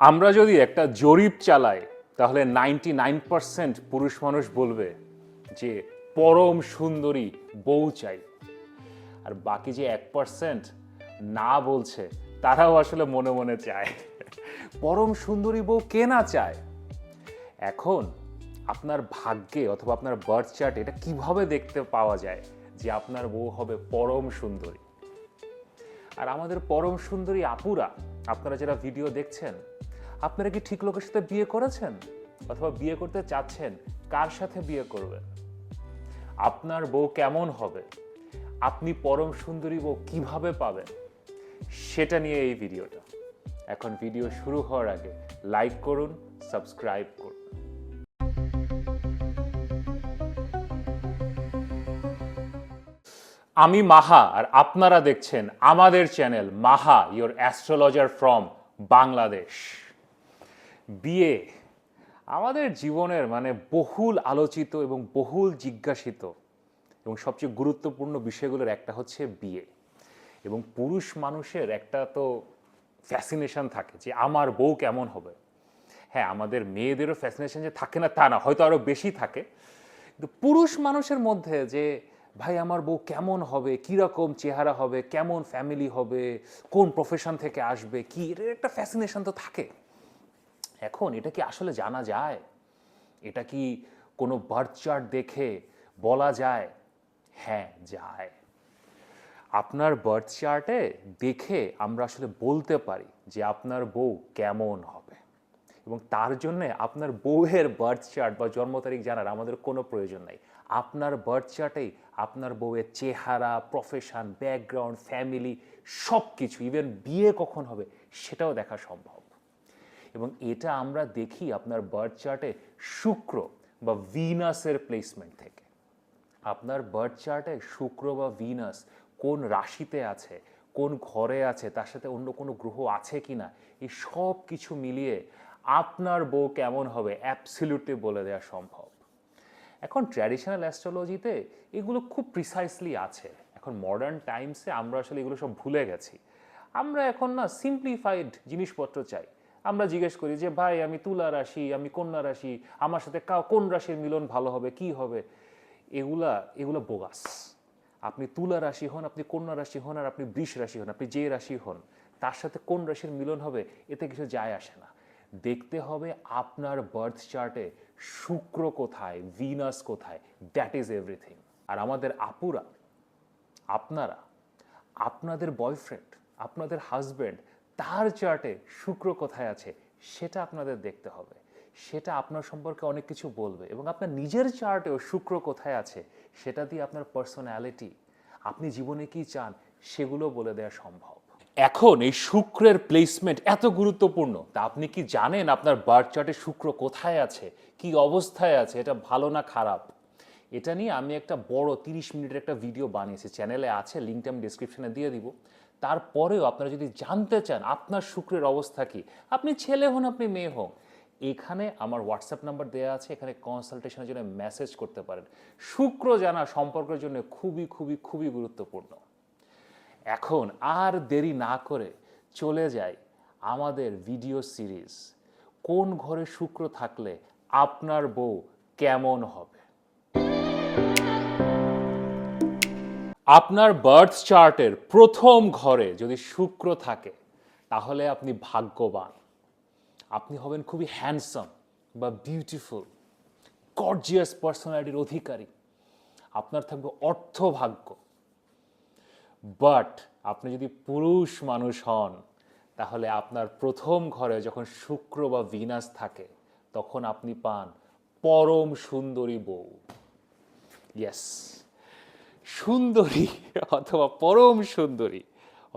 আমরা যদি একটা জরিপ চালাই, তাহলে নাইনটি নাইন পার্সেন্ট পুরুষ মানুষ বলবে যে পরম সুন্দরী বউ চাই। আর বাকি যে এক পার্সেন্ট না বলছে, তারাও আসলে মনে মনে চায়। পরম সুন্দরী বউ কে না চায়? এখন আপনার ভাগ্যে অথবা আপনার বার্থ চার্ট এটা কীভাবে দেখতে পাওয়া যায় যে আপনার বউ হবে পরম সুন্দরী? আর আমাদের পরম সুন্দরী আপুরা, আপনারা যারা ভিডিও দেখছেন আপনারা কি ঠিক লোকের সাথে বিয়ে করেছেন? অথবা বিয়ে করতে চাচ্ছেন, কার সাথে বিয়ে করবেন? আপনার বউ কেমন হবে? আপনি পরম সুন্দরী বউ কীভাবে পাবেন? সেটা নিয়ে এই ভিডিওটা। এখন ভিডিও শুরু হওয়ার আগে লাইক করুন সাবস্ক্রাইব করুন। আমি মাহা, আর আপনারা দেখছেন আমাদের channel Maha your astrologer from Bangladesh বিয়ে। আমাদের জীবনের মানে বহুল আলোচিত এবং বহুল জিজ্ঞাসিত এবং সবচেয়ে গুরুত্বপূর্ণ বিষয়গুলোর একটা হচ্ছে বিয়ে। এবং পুরুষ মানুষের একটা তো ফ্যাসিনেশন থাকে যে আমার বউ কেমন হবে। হ্যাঁ আমাদের মেয়েদেরও ফ্যাসিনেশন যে থাকে না তা না, হয়তো আরও বেশি থাকে। কিন্তু পুরুষ মানুষের মধ্যে যে, ভাই, আমার বউ কেমন হবে? কীরকম চেহারা হবে? কেমন ফ্যামিলি হবে? কোন প্রফেশন থেকে আসবে? কি? এটার একটা ফ্যাসিনেশন তো থাকে। এখন এটা কি আসলে জানা যায়? এটা কি কোনো বার্থ চার্ট দেখে বলা যায়? হ্যাঁ যায়। আপনার বার্থ চার্টে দেখে আমরা আসলে বলতে পারি যে আপনার বউ কেমন হবে। এবং তার জন্য আপনার বউয়ের বার্থ চার্ট বা জন্ম তারিখ জানার আমাদের কোনো প্রয়োজন নাই। আপনার বার্থ চার্টেই আপনার বউয়ের চেহারা প্রফেশন ব্যাকগ্রাউন্ড ফ্যামিলি সব কিছু ইভেন বিয়ে কখন হবে সেটাও দেখা সম্ভব। এবং এটা আমরা দেখি আপনার বার্থ চার্টে শুক্র বা ভিনাসের প্লেসমেন্ট থেকে। আপনার বার্থ চার্টে শুক্র বা ভিনাস কোন রাশিতে আছে, কোন ঘরে আছে, তার সাথে অন্য কোনো গ্রহ আছে কি না এই সব কিছু মিলিয়ে আপনার বউ কেমন হবে অ্যাবসলিউটলি বলে দেওয়া সম্ভব। এখন ট্র্যাডিশনাল অ্যাস্ট্রোলজিতে এগুলো খুব প্রিসাইসলি আছে। এখন মডার্ন টাইমসে আমরা আসলে এগুলো সব ভুলে গেছি। আমরা এখন না সিম্পলিফাইড জিনিসপত্র চাই। আমরা জিজ্ঞেস করি যে, ভাই, আমি তুলা রাশি, আমি কন্যা রাশি, আমার সাথে কোন রাশির মিলন ভালো হবে, কি হবে? এগুলা, এগুলো বোগাস। আপনি তুলা রাশি হন, আপনি কন্যা রাশি হন, আর আপনি বৃষ রাশি হন, আপনি যে রাশি হন, তার সাথে কোন রাশির মিলন হবে, এতে কিছু যায় আসে না। দেখতে হবে আপনার বার্থ চার্টে শুক্র কোথায় ভিনাস কোথায় দ্যাট ইজ এভরিথিং আর আমাদের আপুরা, আপনারা, আপনাদের বয়ফ্রেন্ড আপনাদের হাজব্যান্ড তার চার্টে শুক্র কোথায় আছে, সেটা আপনাদের দেখতে হবে। সেটা আপনার সম্পর্কে অনেক কিছু বলবে এবং আপনার নিজের চার্টেও শুক্র কোথায় আছে, সেটা দিয়ে আপনার পার্সোনালিটি আপনি জীবনে কি চান, সেগুলো বলে দেওয়া সম্ভব। এখন এই শুক্রের প্লেসমেন্ট এত গুরুত্বপূর্ণ, তা আপনি কি জানেন আপনার বার্থ চার্টে শুক্র কোথায় আছে, কি অবস্থায় আছে, এটা ভালো না খারাপ? এটা নিয়ে আমি একটা বড় তিরিশ মিনিটের একটা ভিডিও বানিয়েছি। চ্যানেলে আছে লিঙ্কটা আমি ডিসক্রিপশনে দিয়ে দিব। তারপরেও আপনারা যদি জানতে চান আপনার শুক্রের অবস্থা কি, আপনি ছেলে হন, আপনি মেয়ে হন, এখানে আমার হোয়াটসঅ্যাপ নাম্বার দেওয়া আছে, এখানে কনসালটেশনের জন্য মেসেজ করতে পারেন। শুক্র জানা সম্পর্কের জন্য খুবই খুবই খুবই গুরুত্বপূর্ণ। এখন আর দেরি না করে চলে যাই আমাদের ভিডিও সিরিজ কোন ঘরে শুক্র থাকলে আপনার বউ কেমন হবে? আপনার বার্থ চার্টের প্রথম ঘরে যদি শুক্র থাকে, তাহলে আপনি ভাগ্যবান। আপনি হবেন খুবই হ্যান্ডসাম বা বিউটিফুল গর্জিয়াস পার্সোনালিটির অধিকারী। আপনার থাকবে অর্থভাগ্য। বাট আপনি যদি পুরুষ মানুষ হন, তাহলে আপনার প্রথম ঘরে যখন শুক্র বা ভিনাস থাকে, তখন আপনি পান পরম সুন্দরী বউ। ইয়েস সুন্দরী অথবা পরম সুন্দরী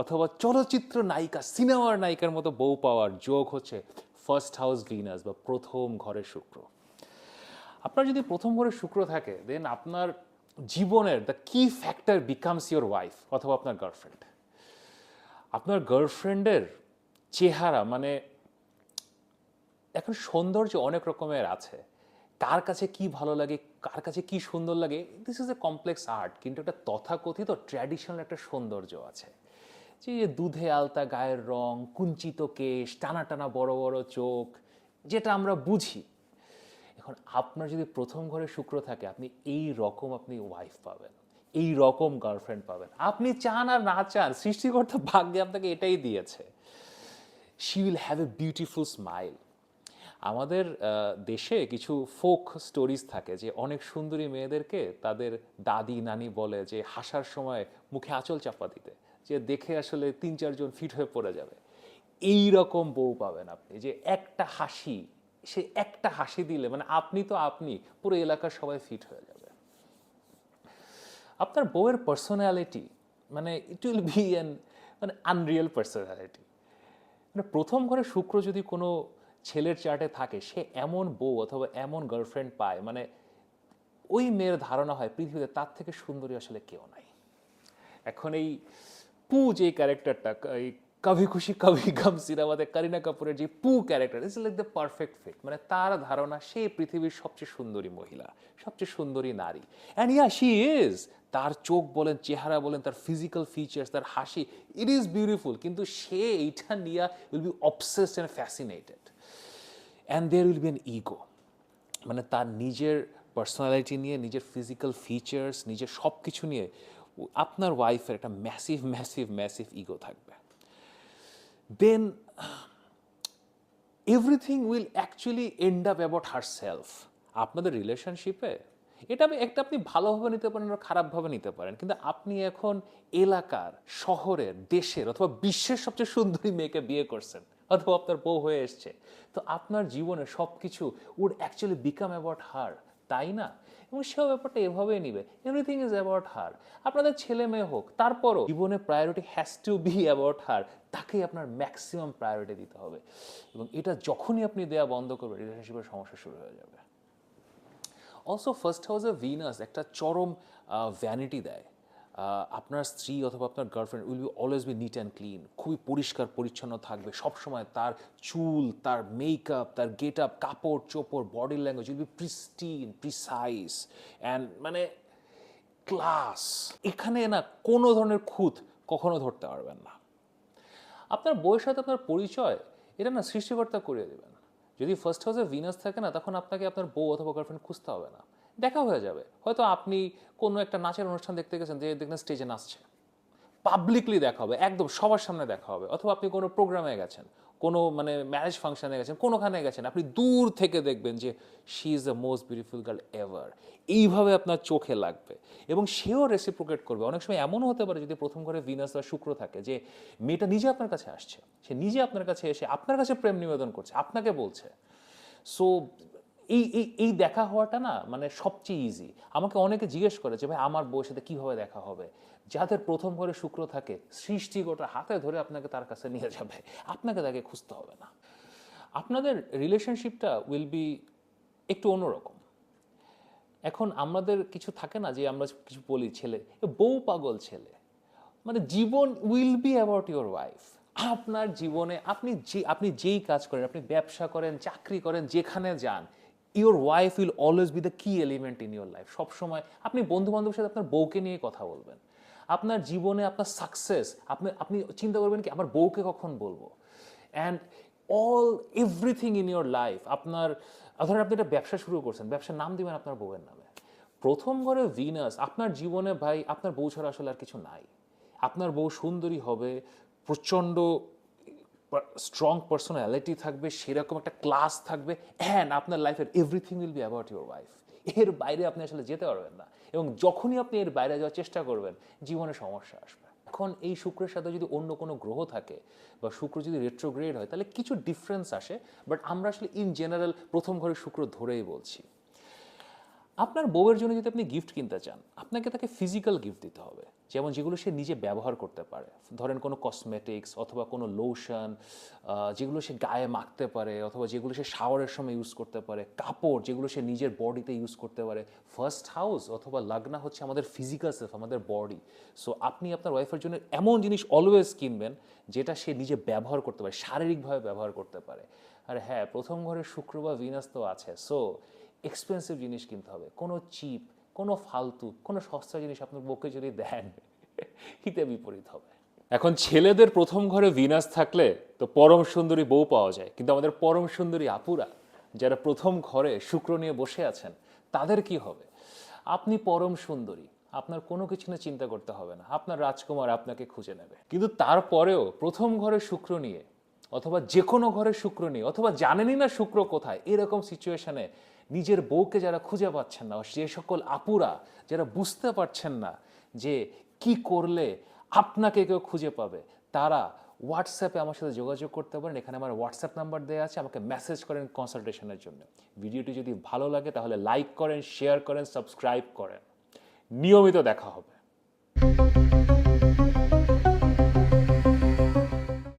অথবা চলচ্চিত্র নায়িকা, সিনেমার নায়িকার মতো বউ পাওয়ার যোগ হচ্ছে ফার্স্ট হাউস ভিনাস বা প্রথম ঘরে শুক্র। আপনার যদি প্রথম ঘরে শুক্র থাকে দেন আপনার জীবনের দ্য কি ফ্যাক্টর বিকামস ইউর ওয়াইফ অথবা আপনার গার্লফ্রেন্ড আপনার গার্লফ্রেন্ডের চেহারা মানে এখন সৌন্দর্য অনেক রকমের আছে। কার কাছে কি ভালো লাগে কার কাছে কি সুন্দর লাগে this is a complex art কিন্তু একটা তথাকথিত ট্র্যাডিশনাল একটা সৌন্দর্য আছে। যে দুধে আলতা গায়ের রং, কুঞ্চিত কেশ, টানা টানা বড় বড় চোখ, যেটা আমরা বুঝি। এখন আপনার যদি প্রথম ঘরে শুক্র থাকে, আপনি এই রকম আপনি ওয়াইফ পাবেন, এই রকম গার্লফ্রেন্ড পাবেন। আপনি চান আর না চান, সৃষ্টিকর্তা ভাগ্যে আপনাকে এটাই দিয়েছে। She will have a beautiful smile আমাদের দেশে কিছু ফোক স্টোরিজ থাকে যে অনেক সুন্দরী মেয়েদেরকে তাদের দাদি, নানি বলে যে হাসার সময় মুখে আঁচল চাপা দিতে, যে দেখে আসলে তিন চারজন ফিট হয়ে পড়ে যাবে। এই রকম বউ পাবেন আপনি, যে একটা হাসি, সে একটা হাসি দিলে মানে আপনি তো আপনি, পুরো এলাকার সবাই ফিট হয়ে যাবে। আপনার বউয়ের পার্সোনালিটি মানে ইট উইল বি অ্যান মানে আনরিয়েল পার্সোনালিটি মানে প্রথম ঘরে শুক্র যদি কোনো ছেলের চার্টে থাকে, সে এমন বউ অথবা এমন গার্লফ্রেন্ড পায় মানে ওই মেয়ের ধারণা হয় পৃথিবীতে তার থেকে সুন্দরী আসলে কেউ নাই। এখন এই পু যে ক্যারেক্টারটা এই কভি খুশি কভি গম সিনেমাতে করিনা কাপুরের যে Poo character is like the perfect fit মানে তার ধারণা সে পৃথিবীর সবচেয়ে সুন্দরী মহিলা, সবচেয়ে সুন্দরী নারী। অ্যান্ড ইয়া শি ইজ তার চোখ বলেন, চেহারা বলেন, তার ফিজিক্যাল ফিচার্স তার হাসি ইট ইজ বিউটিফুল কিন্তু সে এইটা নিয়ে will be obsessed and fascinated and there will be an ego মানে তার নিজের পার্সোনালিটি নিয়ে, নিজের ফিজিক্যাল ফিচার্স নিজের সব কিছু নিয়ে আপনার ওয়াইফের একটা ম্যাসিভ ম্যাসিভ ম্যাসিভ ইগো থাকবে। Then everything will actually end up about herself আপনাদের রিলেশনশিপে এটা একটা আপনি ভালোভাবে নিতে পারেন আর খারাপভাবে নিতে পারেন। কিন্তু আপনি এখন এলাকার, শহরের, দেশের অথবা বিশ্বের সবচেয়ে সুন্দরী মেয়েকে বিয়ে করছেন। অথবা আপনার বউ হয়ে এসছে। তো আপনার জীবনে সব কিছু would actually become about her তাই না? এবং সেও ব্যাপারটা এভাবেই নিবে। এভরিথিং ইজ অ্যাবাউট হার আপনাদের ছেলে মেয়ে হোক, তারপরও জীবনে priority has to be about her তাকেই আপনার ম্যাক্সিমাম প্রায়োরিটি দিতে হবে। এবং এটা যখনই আপনি দেয়া বন্ধ করবেন রিলেশনশিপের সমস্যা শুরু হয়ে যাবে। অলসো ফার্স্ট হাউসে ভিনাস একটা চরম ভ্যানিটি দেয়। আপনার স্ত্রী অথবা আপনার girlfriend will be always be neat and clean খুবই পরিষ্কার, পরিচ্ছন্ন থাকবে, সবসময় তার চুল, তার মেকআপ তার গেট আপ কাপড়, চোপড় body language will be pristine precise and মানে ক্লাস এখানে না কোনো ধরনের খুঁত কখনো ধরতে পারবেন না। আপনার বইয়ের সাথে আপনার পরিচয়, এটা না সৃষ্টিকর্তা করিয়ে দেবেন। যদি ফার্স্ট হাউসে ভিনাস থাকে না, তখন আপনাকে আপনার বউ অথবা গার্লফ্রেন্ড খুঁজতে হবে না। দেখা হয়ে যাবে। হয়তো আপনি কোনো একটা নাচের অনুষ্ঠান দেখতে গেছেন যে দেখবেন স্টেজে নাচছে। পাবলিকলি দেখা হবে, একদম সবার সামনে দেখা হবে। অথবা আপনি কোনো প্রোগ্রামে গেছেন, কোনো মানে ম্যারেজ ফাংশানে গেছেন, কোনোখানে গেছেন, আপনি দূর থেকে দেখবেন যে she is the most beautiful girl ever এইভাবে আপনার চোখে লাগবে। এবং সেও রেসিপ্রোকেট করবে। অনেক সময় এমনও হতে পারে যদি প্রথম ঘরে ভিনাস বা শুক্র থাকে যে মেয়েটা নিজে আপনার কাছে আসছে, সে নিজে আপনার কাছে এসে আপনার কাছে প্রেম নিবেদন করছে, আপনাকে বলছে। সো এই এই এই দেখা হওয়াটা না মানে সবচেয়ে ইজি আমাকে অনেকে জিজ্ঞেস করে যে, ভাই, আমার বউয়ের সাথে কীভাবে দেখা হবে? যাদের প্রথম ঘরে শুক্র থাকে সৃষ্টিকোটা হাতে ধরে আপনাকে তার কাছে নিয়ে যাবে। আপনাকে তাকে খুঁজতে হবে না। আপনাদের রিলেশনশিপটা উইল বি একটু অন্যরকম। এখন আমাদের কিছু থাকে না যে, আমরা কিছু বলি, ছেলে বউ পাগল ছেলে। মানে জীবন will be about your wife আপনার জীবনে আপনি যে, আপনি যেই কাজ করেন, আপনি ব্যবসা করেন, চাকরি করেন, যেখানে যান your wife will always be the key element in your life সবসময় আপনি বন্ধু বান্ধবের সাথে আপনার বউকে নিয়ে কথা বলবেন। আপনার জীবনে আপনার সাকসেস আপনি আপনি চিন্তা করবেন কি, আমার বউকে কখন বলব? And all everything in your life আপনার, ধরেন আপনি একটা ব্যবসা শুরু করছেন, ব্যবসার নাম দিবেন আপনার বউয়ের নামে। প্রথম ঘরে ভিনাস আপনার জীবনে ভাই, আপনার বউ ছাড়া আসলে আর কিছু নাই। আপনার বউ সুন্দরী হবে, প্রচণ্ড স্ট্রং পার্সোনালিটি থাকবে, সেরকম একটা ক্লাস থাকবে অ্যান্ড আপনার লাইফের everything will be about your wife এর বাইরে আপনি আসলে যেতে পারবেন না, এবং যখনই আপনি এর বাইরে যাওয়ার চেষ্টা করবেন, জীবনে সমস্যা আসবে। এখন এই শুক্রের সাথে যদি অন্য কোনো গ্রহ থাকে, বা শুক্র যদি রেট্রোগ্রেড হয়, তাহলে কিছু ডিফারেন্স আসে বাট আমরা আসলে ইন জেনারেল প্রথম ঘরে শুক্র ধরেই বলছি। আপনার বউয়ের জন্য যদি আপনি গিফট কিনতে চান, আপনাকে তাকে ফিজিক্যাল গিফট দিতে হবে। যেমন যেগুলো সে নিজে ব্যবহার করতে পারে। ধরেন কোনো কসমেটিক্স অথবা কোনো লোশন যেগুলো সে গায়ে মাখতে পারে অথবা যেগুলো সে শাওয়ারের সময় ইউজ করতে পারে। কাপড় যেগুলো সে নিজের বডিতে ইউজ করতে পারে। ফার্স্ট হাউস অথবা লাগনা হচ্ছে আমাদের ফিজিক্যাল সেলফ আমাদের বডি সো আপনি আপনার ওয়াইফের জন্য এমন জিনিস অলওয়েজ কিনবেন, যেটা সে নিজে ব্যবহার করতে পারে, শারীরিকভাবে ব্যবহার করতে পারে। আর হ্যাঁ প্রথম ঘরে শুক্র বা ভিনাস তো আছে। সো এক্সপেন্সিভ জিনিস কিনতে হবে। কোনো চিপ কোনো ফালতু, কোনো সস্তা জিনিস আপনার বউকে যদি দেন, হিতে বিপরীত হবে। এখন ছেলেদের প্রথম ঘরে ভিনাস থাকলে তো পরম সুন্দরী বউ পাওয়া যায়। কিন্তু আমাদের পরম সুন্দরী আপুরা, যারা প্রথম ঘরে শুক্র নিয়ে বসে আছেন, তাদের কি হবে? আপনি পরম সুন্দরী, আপনার কোনো কিছু না চিন্তা করতে হবে না। আপনার রাজকুমার আপনাকে খুঁজে নেবে। কিন্তু তারপরেও প্রথম ঘরে শুক্র নিয়ে, অথবা যে কোনো ঘরে শুক্র নিয়ে, অথবা জানেনই না শুক্র কোথায়, এরকম সিচুয়েশনে নিজের বউকে যারা খুঁজে পাচ্ছেন না যে সকল আপুরা যারা বুঝতে পারছেন না যে কি করলে আপনাকে কেউ খুঁজে পাবে, তারা হোয়াটসঅ্যাপে আমার সাথে যোগাযোগ করতে পারেন। এখানে আমার হোয়াটসঅ্যাপ নাম্বার দেওয়া আছে, আমাকে মেসেজ করেন কনসালটেশনের জন্য। ভিডিওটি যদি ভালো লাগে, তাহলে লাইক করেন শেয়ার করেন সাবস্ক্রাইব করেন। নিয়মিত দেখা হবে।